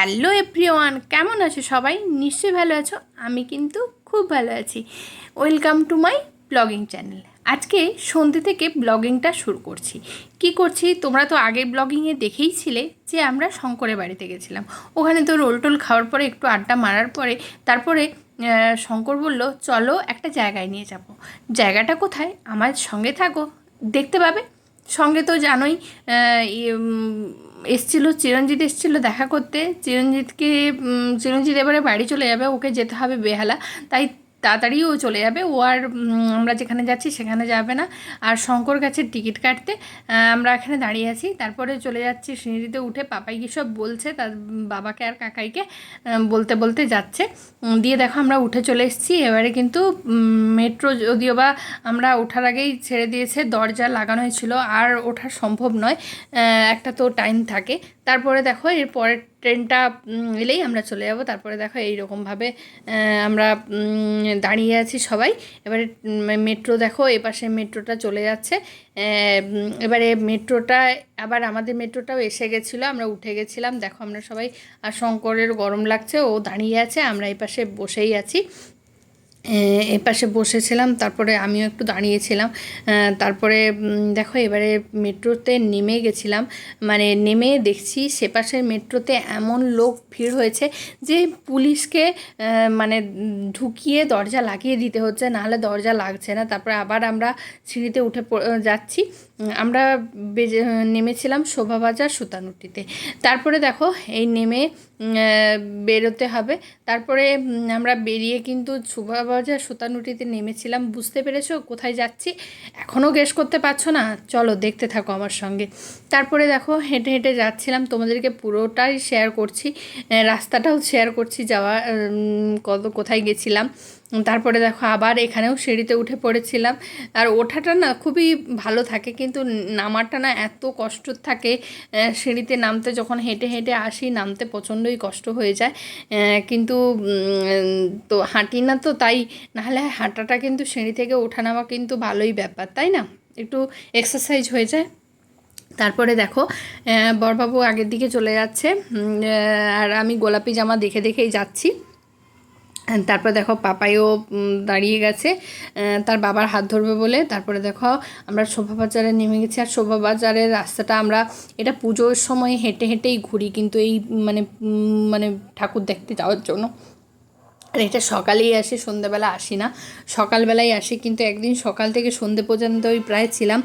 Hello everyone কেমন আছো সবাই? নিশ্চয়ই ভালো আছো আমি কিন্তু খুব ভালো আছি। Welcome to my blogging channel. আজকে সন্ধ্যে থেকে ব্লগিংটা শুরু করছি। কি করছি? তোমরা তো আগের ব্লগিংয়ে দেখেইছিলে যে আমরা শঙ্করের বাড়িতে গেছিলাম। ওখানে তো রোল টোল খাওয়ার পরে একটু আড্ডা মারার পরে তারপরে শঙ্কর বলল চলো একটা জায়গায় নিয়ে যাব। জায়গাটা কোথায়? আমার সঙ্গে থাকো। দেখতে পাবে? সঙ্গে তো জানোই ইয়ে, এসছিল, চিরঞ্জিত এসছিল দেখা করতে। চিরঞ্জিতকে চিরঞ্জিত এবারে বাড়ি চলে যাবে, ওকে যেতে হবে বেহালা। তাই তাড়াতাড়ি ও চলে যাবে। ও আর আমরা যেখানে যাচ্ছি সেখানে যাবে না। আর শঙ্কর গাছের টিকিট কাটতে আমরা এখানে দাঁড়িয়ে আছি। তারপরে চলে যাচ্ছি সিঁড়িতে উঠে। পাপাই কি সব বলছে? তার বাবাকে আর কাকাইকে বলতে বলতে যাচ্ছে। দিয়ে দেখো আমরা উঠে চলে এসেছি। এবারে কিন্তু মেট্রো যদিও বা আমরা ওঠার আগেই ছেড়ে দিয়েছে, দরজা লাগানো হয়েছিল। আর ওঠা সম্ভব নয়। একটা তো টাইম থাকে। তারপরে দেখো এর পরের ট্রেনটা এলেই আমরা চলে যাব। তারপরে দেখো এইরকমভাবে আমরা দাঁড়িয়ে আছি সবাই। এবারে মেট্রো দেখো, এপাশে মেট্রোটা চলে যাচ্ছে। এবারে মেট্রোটা, আবার আমাদের মেট্রোটাও এসে গেছিল, আমরা উঠে গেছিলাম। দেখো আমরা সবাই, আর শঙ্করের গরম লাগছে, ও দাঁড়িয়ে আছে, আমরা এপাশে বসেই আছি। এপাশে বসেছিলাম, তারপরে আমিও একটু দাঁড়িয়েছিলাম। তারপরে দেখো এবারে মেট্রোতে নেমে গেছিলাম। মানে নেমে দেখছি সেপাশের মেট্রোতে এমন লোক ভিড় হয়েছে যে পুলিশকে মানে ঢুকিয়ে দরজা লাগিয়ে দিতে হচ্ছে, নাহলে দরজা লাগছে না। তারপরে আবার আমরা সিঁড়িতে উঠে যাচ্ছি। আমরা নেমেছিলাম শোভাবাজার সুতানুটিতে। তারপরে দেখো, এই নেমে বেরোতে হবে। তারপরে আমরা বেরিয়ে কিন্তু শোভাবাজার সুতানুটিতে নেমেছিলাম। বুঝতে পেরেছ? কোথায় যাচ্ছি? এখনও গেস করতে পারছ না? চলো, দেখতে থাকো আমার সঙ্গে। তারপরে দেখো, হেঁটে হেঁটে যাচ্ছিলাম। তোমাদেরকে পুরোটাই শেয়ার করছি। রাস্তাটাও শেয়ার করছি যাওয়া কত, কোথায় গেছিলাম। তারপরে দেখো আবার এখানেও সিঁড়িতে উঠে পড়েছিলাম। আর ওঠাটা না খুবই ভালো থাকে, কিন্তু নামাটা না এত কষ্ট থাকে সিঁড়িতে নামতে যখন হেঁটে হেঁটে আসি নামতে প্রচণ্ডই কষ্ট হয়ে যায়। কিন্তু তো হাঁটি না তো তাই, নাহলে হাঁটাটা কিন্তু সিঁড়ি থেকে ওঠা নামা কিন্তু ভালোই ব্যাপার, তাই না? একটু এক্সারসাইজ হয়ে যায়। তারপরে দেখো বরবাবু আগের দিকে চলে যাচ্ছে আর আমি গোলাপি জামা দেখে দেখেই যাচ্ছি। তারপর দেখো পাপাইও দাঁড়িয়ে গেছে। তার বাবার হাত ধরবে বলে। তারপরে দেখো আমরা শোভাবাজারে নেমে গেছি। আর শোভা বাজারের রাস্তাটা আমরা, এটা পুজোর সময় হেঁটে হেঁটেই ঘুরি। কিন্তু এই মানে মানে ঠাকুর দেখতে যাওয়ার জন্য। আর এটা সকালেই আসি, সন্ধ্যেবেলা আসি না। সকালবেলাই আসি কিন্তু একদিন সকাল থেকে সন্ধে পর্যন্ত ওই প্রায় ছিলাম।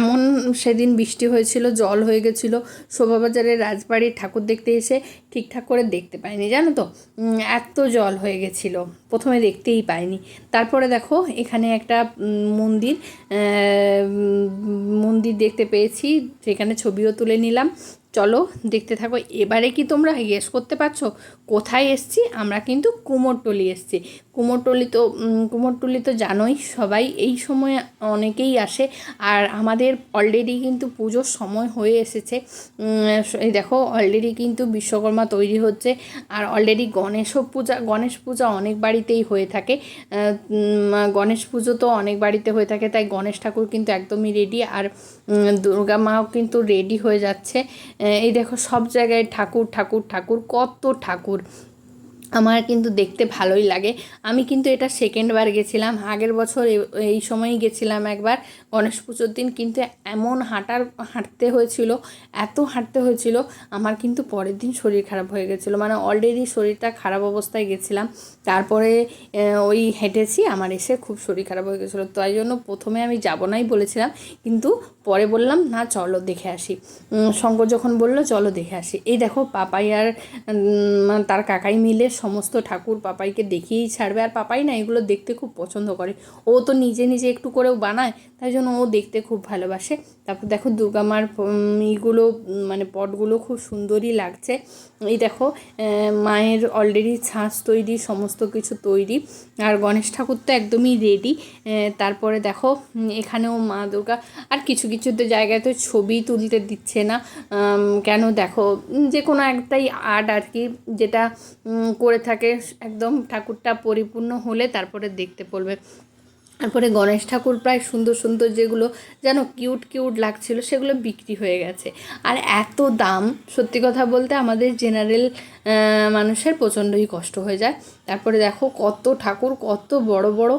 এমন সেদিন বৃষ্টি হয়েছিল, জল হয়ে গেছিল, শোভাবাজারের রাজবাড়ির ঠাকুর দেখতে এসে ঠিকঠাক করে দেখতে পাইনি, জানো তো? এত জল হয়ে গেছিল, প্রথমে দেখতেই পাইনি। তারপরে দেখো, এখানে একটা মন্দির মন্দির দেখতে পেয়েছি সেখানে ছবিও তুলে নিলাম। চলো দেখতে থাকো। এবারে কি তোমরা গেস করতে পারছ? কোথায় এসছি? আমরা কিন্তু কুমোরটলি এসছি। কুমোরটলি তো কুমোরটলি তো জানোই, সবাই এই সময় অনেকেই আসে। আর আমাদের অলরেডি কিন্তু পুজোর সময় হয়ে এসেছে। দেখো অলরেডি কিন্তু বিশ্বকর্মা তৈরি হচ্ছে। আর অলরেডি গণেশও পূজা, গণেশ পূজা অনেক বাড়িতেই হয়ে থাকে। গণেশ পুজো তো অনেক বাড়িতে হয়ে থাকে, তাই গণেশ ঠাকুর কিন্তু একদমই রেডি আর দুর্গা মাও কিন্তু রেডি হয়ে যাচ্ছে। এই দেখো সব জায়গায় ঠাকুর ঠাকুর ঠাকুর কত ঠাকুর। আমার কিন্তু দেখতে ভালোই লাগে। আমি কিন্তু এটা সেকেন্ডবার গেছিলাম। আগের বছর এই সময়ই গেছিলাম একবার। গণেশ পুজোর দিন কিন্তু এমন হাঁটার, হাঁটতে হয়েছিল, এত হাঁটতে হয়েছিল, আমার কিন্তু পরের দিন শরীর খারাপ হয়ে গেছিল। মানে অলরেডি শরীরটা খারাপ অবস্থায় গেছিলাম। তারপরে ওই হেঁটেছি, আমার এসে খুব শরীর খারাপ হয়ে গেছিল। তাই জন্য প্রথমে আমি যাব নাই বলেছিলাম, কিন্তু পরে বললাম, না, চলো দেখে আসি। শঙ্কর যখন বলল, চলো দেখে আসি। এই দেখো, পাপাই আর তার কাকাই মিলে সমস্ত ঠাকুর পাপাইকে দেখিয়েই ছাড়বে। আর পাপাই না এগুলো দেখতে খুব পছন্দ করে। ও তো নিজে নিজে একটু করেও বানায়। তাই জন্য ও দেখতে খুব ভালোবাসে। তারপর দেখো দুর্গা মার ইগুলো মানে পটগুলো খুব সুন্দরই লাগছে। এই দেখো মায়ের অলরেডি ছাঁচ তৈরি, সমস্ত কিছু তৈরি। আর গণেশ ঠাকুর তো একদমই রেডি তারপরে দেখো এখানেও মা দুর্গা, আর কিছু কিছু তো জায়গায় তো ছবি তুলতে দিচ্ছে না। কেন দেখো যে কোনো একটাই আর্ট আর কি, যেটা করে থাকে, একদম ঠাকুরটা পরিপূর্ণ হলে তারপরে দেখতে পড়বে তারপরে গণেশ ঠাকুর প্রায় সুন্দর সুন্দর যেগুলো যেন কিউট কিউট লাগছিল, সেগুলো বিক্রি হয়ে গেছে। আর এত দাম, সত্যি কথা বলতে আমাদের জেনারেল মানুষের প্রচণ্ডই কষ্ট হয়ে যায়। তারপরে দেখো কত ঠাকুর, কত বড় বড়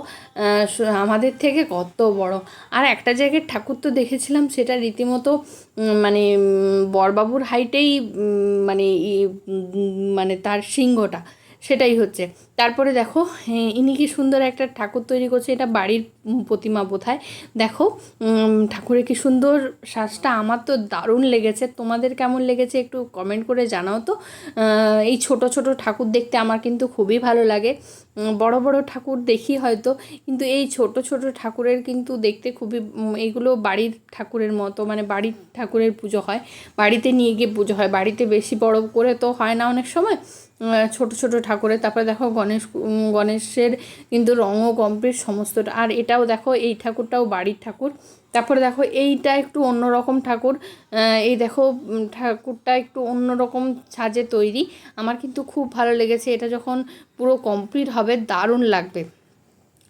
আমাদের থেকে কত বড়। আর একটা জায়গায় ঠাকুর তো দেখেছিলাম, সেটা রীতিমতো মানে বরবাবুর হাইটেই মানে মানে তার সিংহটা, সেটাই হচ্ছে। তারপরে দেখো এ, ইনি কি সুন্দর একটা ঠাকুর তৈরি করছে এটা বাড়ির প্রতিমা বোধহয়। দেখো ঠাকুরের কি সুন্দর সাজটা আমার তো দারুণ লেগেছে। তোমাদের কেমন লেগেছে একটু কমেন্ট করে জানাও তো। এই ছোট ছোট ঠাকুর দেখতে আমার কিন্তু খুবই ভালো লাগে। বড় বড় ঠাকুর দেখি হয়তো কিন্তু এই ছোট ছোট ঠাকুরের কিন্তু দেখতে খুবই উম, এইগুলো বাড়ির ঠাকুরের মতো মানে বাড়ির ঠাকুরের পুজো হয়। বাড়িতে নিয়ে গিয়ে পুজো হয় বাড়িতে বেশি বড় করে তো হয় না অনেক সময়। ছোট ছোট ঠাকুরের তারপরে দেখো গণেশ গণেশের কিন্তু রঙও কমপ্লিট সমস্তটা। আর এটাও দেখো, এই ঠাকুরটাও বাড়ির ঠাকুর। তারপরে দেখো, এইটা একটু অন্যরকম ঠাকুর। এই দেখো ঠাকুরটা একটু অন্যরকম সাজে তৈরি। আমার কিন্তু খুব ভালো লেগেছে। এটা যখন পুরো কমপ্লিট হবে, দারুণ লাগবে।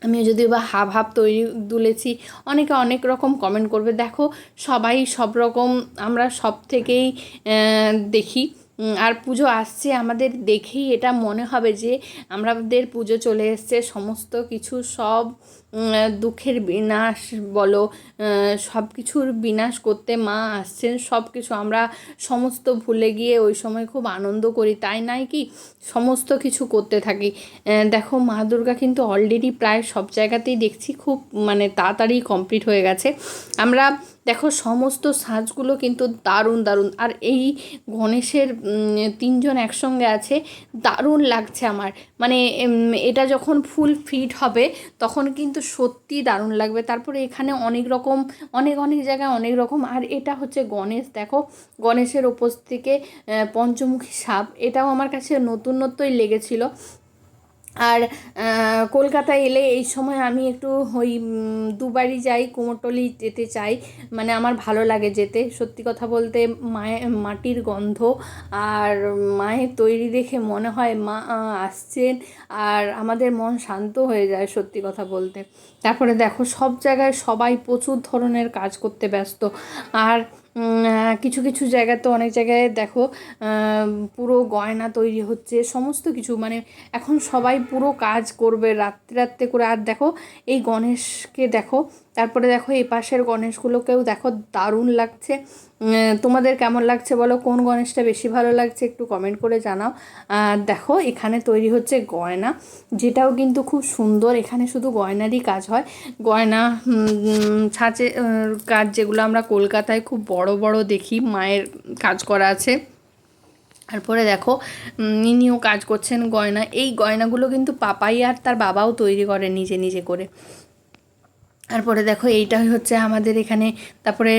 আমি যদি বা হাব হাব তৈরি তুলেছি অনেকে অনেক রকম কমেন্ট করবে। দেখো, সবাই সব রকম আমরা সব থেকেই দেখি। আর পুজো আসছে, আমাদের দেখেই এটা মনে হবে যে, আমাদের পুজো চলে এসছে, সমস্ত কিছু সব দুঃখের বিনাশ বলো সব কিছুর বিনাশ করতে মা আসছেন সব কিছু আমরা সমস্ত ভুলে গিয়ে ওই সময় খুব আনন্দ করি, তাই নাই কি? সমস্ত কিছু করতে থাকি। দেখো, মা দুর্গা কিন্তু অলরেডি প্রায় সব জায়গাতেই দেখছি খুব মানে তাড়াতাড়ি কমপ্লিট হয়ে গেছে। আমরা দেখো, সমস্ত সাজগুলো কিন্তু দারুণ দারুণ। আর এই গণেশের তিনজন একসঙ্গে আছে, দারুণ লাগছে আমার। মানে এটা যখন ফুল ফিট হবে, তখন কিন্তু সত্যি দারুণ লাগবে। তারপরে এখানে অনেক রকম, অনেক অনেক জায়গায় অনেক রকম। আর এটা হচ্ছে গণেশ, দেখো। গণেশের ওপর থেকে পঞ্চমুখী সাপ, এটাও আমার কাছে নতুনত্বই লেগেছিল। আর আহ, কলকাতায় এলে এই সময় আমি একটু ওই দুবারই যাই কুমোরটলি যেতে চাই। মানে আমার ভালো লাগে যেতে। সত্যি কথা বলতে মায়ের মাটির গন্ধ আর মায়ের তৈরি দেখে মনে হয় মা আসছেন আর আমাদের মন শান্ত হয়ে যায় সত্যি কথা বলতে। তারপরে দেখো সব জায়গায় সবাই প্রচুর ধরনের কাজ করতে ব্যস্ত। আর কিছু কিছু জায়গা তো অনেক জায়গায় দেখো পুরো গয়না তৈরি হচ্ছে, সমস্ত কিছু মানে এখন সবাই পুরো কাজ করবে রাত্রে রাত্রে করে। আর দেখো, এই গণেশকে দেখো তারপরে দেখো এই পাশের গণেশগুলোকেও দেখো দারুণ লাগছে। তোমাদের কেমন লাগছে বলো? কোন গণেশটা বেশি ভালো লাগছে একটু কমেন্ট করে জানাও। আর দেখো, এখানে তৈরি হচ্ছে গয়না, যেটাও কিন্তু খুব সুন্দর। এখানে শুধু গয়নারই কাজ হয়। গয়না ছাঁচে কাজ যেগুলো আমরা কলকাতায় খুব বড় বড় দেখি, মায়ের কাজ করা আছে। তারপরে দেখো ইনিও কাজ করছেন গয়না। এই গয়নাগুলো কিন্তু পাপাই আর তার বাবাও তৈরি করে নিজে নিজে করে। তারপরে দেখো এইটাই হচ্ছে আমাদের এখানে, তারপরে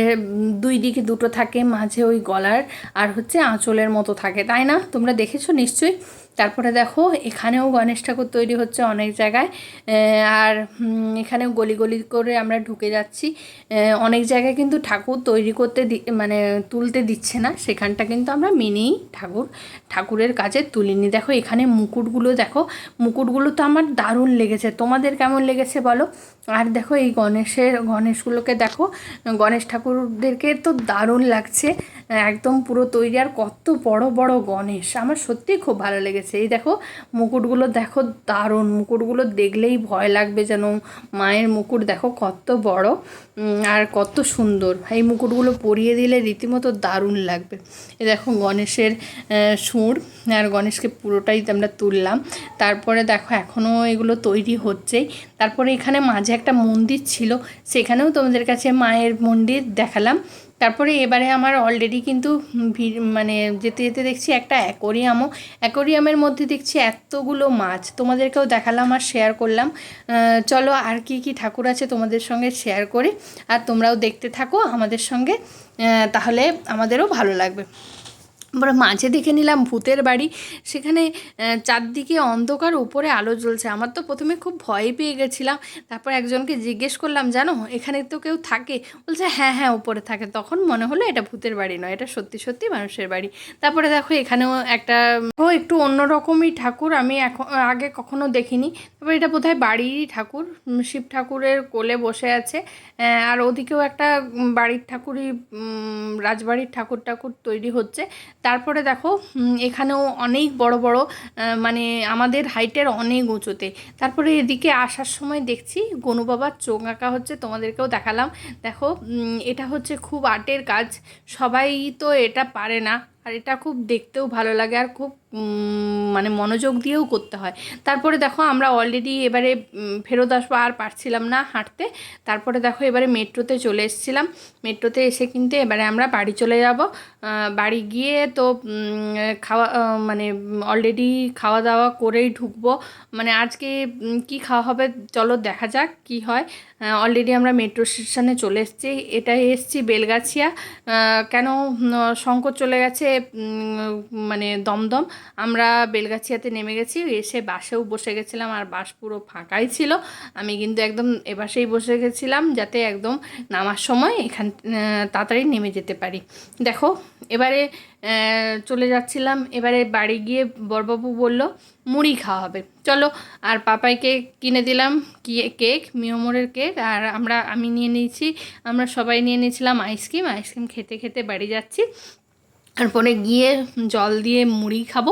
দুই দিকে দুটো থাকে, মাঝে ওই গলার আর হচ্ছে আঁচলের মতো থাকে, তাই না? তোমরা দেখেছ নিশ্চয়ই? তারপরে দেখো, এখানেও গণেশ ঠাকুর তৈরি হচ্ছে অনেক জায়গায়। আর এখানেও গলি গলি করে আমরা ঢুকে যাচ্ছি। অনেক জায়গায় কিন্তু ঠাকুর তৈরি করতে মানে তুলতে দিচ্ছে না। সেখানটা কিন্তু আমরা মেনেই ঠাকুর, ঠাকুরের কাজে তুলিনি। দেখো, এখানে মুকুটগুলো দেখো, মুকুটগুলো তো আমার দারুণ লেগেছে। তোমাদের কেমন লেগেছে বলো? আর দেখো, এই গণেশের, গণেশগুলোকে দেখো, গণেশ ঠাকুরদেরকে তো দারুণ লাগছে। একদম পুরো তৈরি। আর কত বড় বড় গণেশ। আমার সত্যিই খুব ভালো লেগেছে। এই দেখো, মুকুটগুলো দেখো দারুণ। মুকুটগুলো দেখলেই ভয় লাগবে যেন মায়ের মুকুট। দেখো কত বড় আর কত সুন্দর। এই মুকুটগুলো পরিয়ে দিলে রীতিমতো দারুণ লাগবে। এ দেখো গণেশের সুর আর গণেশকে পুরোটাই আমরা তুললাম। তারপরে দেখো এখনও এগুলো তৈরি হচ্ছেই তারপরে এখানে মাঝে একটা মন্দির ছিল, সেখানেও তোমাদের কাছে মায়ের মন্দির দেখালাম। তারপরে এবারে আমার অলরেডি কিন্তু মানে যেতে যেতে দেখছি একটা অ্যাকোরিয়ামও অ্যাকোরিয়ামের মধ্যে দেখছি এতগুলো মাছ। তোমাদেরকেও দেখালাম আর শেয়ার করলাম। চলো আর কি কি ঠাকুর আছে তোমাদের সঙ্গে শেয়ার করি। আর তোমরাও দেখতে থাকো আমাদের সঙ্গে। তাহলে আমাদেরও ভালো লাগবে। তারপরে মাঝে দেখে নিলাম ভূতের বাড়ি। সেখানে চারদিকে অন্ধকার, উপরে আলো জ্বলছে। আমার তো প্রথমে খুব ভয় পেয়ে গেছিলাম। তারপর একজনকে জিজ্ঞেস করলাম, জানো, এখানে তো কেউ থাকে? বলছে হ্যাঁ হ্যাঁ উপরে থাকে। তখন মনে হলো এটা ভূতের বাড়ি নয়, এটা সত্যি সত্যি মানুষের বাড়ি। তারপরে দেখো, এখানেও একটা, ও, একটু অন্যরকমই ঠাকুর। আমি এখন আগে কখনো দেখিনি। তারপরে এটা বোধহয় বাড়িরই ঠাকুর। শিব ঠাকুরের কোলে বসে আছে। আর ওদিকেও একটা বাড়ির ঠাকুরই রাজবাড়ির ঠাকুর ঠাকুর তৈরি হচ্ছে। তারপরে দেখো এখানেও অনেক বড় বড় মানে আমাদের হাইটের অনেক উঁচুতে। তারপরে এদিকে আসার সময় দেখছি গনু বাবার চোখ আঁকা হচ্ছে, তোমাদেরকেও দেখালাম। দেখো এটা হচ্ছে খুব আর্টের কাজ। সবাই তো এটা পারে না, আর এটা খুব দেখতেও ভালো লাগে, আর খুব মানে মনোযোগ দিয়েও করতে হয়। তারপরে দেখো আমরা অলরেডি এবারে ফেরত আসব, আর পারছিলাম না হাঁটতে। তারপরে দেখো এবারে মেট্রোতে চলে এসেছিলাম। মেট্রোতে এসে কিন্তু এবারে আমরা বাড়ি চলে যাব। বাড়ি গিয়ে তো খাওয়া মানে অলরেডি খাওয়া দাওয়া করেই ঢুকবো। মানে আজকে কি খাওয়া হবে চলো দেখা যাক কি হয়। অলরেডি আমরা মেট্রো স্টেশনে চলে এসেছি। এটা এসেছি বেলগাছিয়া। কেন শঙ্কর চলে গেছে মানে দমদম। আমরা বেলগাছিয়াতে নেমে গেছি, এসে বাসেও বসে গেছিলাম আর বাস পুরো ফাঁকাই ছিল। আমি কিন্তু একদম এ বাসেই বসে গেছিলাম যাতে একদম নামার সময় এখান তাড়াতাড়ি নেমে যেতে পারি। দেখো, এবারে চলে যাচ্ছিলাম, এবারে বাড়ি গিয়ে বরবাবু বলল, মুড়ি খাওয়া হবে। চলো, আর পাপাইকে কিনে দিলাম, কি, কেক, মিয়মোরের কেক, আর আমরা, আমি নিয়ে নিয়েছি, আমরা সবাই নিয়ে নিয়েছিলাম আইসক্রিম আইসক্রিম খেতে খেতে বাড়ি যাচ্ছি। তারপরে গিয়ে জল দিয়ে মুড়ি খাব,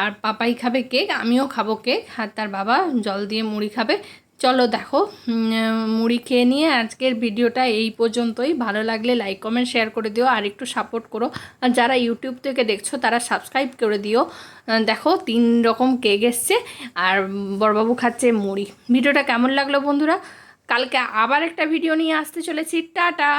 আর পাপাই খাবে কেক, আমিও খাব কেক, আর তার বাবা জল দিয়ে মুড়ি খাবে। চলো দেখো মুড়ি খেয়ে নিয়ে আজকের ভিডিওটা এই পর্যন্তই। ভালো লাগলে লাইক কমেন্ট শেয়ার করে দিও, আর একটু সাপোর্ট করো। আর যারা ইউটিউব থেকে দেখছ, তারা সাবস্ক্রাইব করে দিও। দেখো, তিন রকম কেক এসছে, আর বড়বাবু খাচ্ছে মুড়ি। ভিডিওটা কেমন লাগল বন্ধুরা? কালকে আবার একটা ভিডিও নিয়ে আসতে চলেছি। টাটা!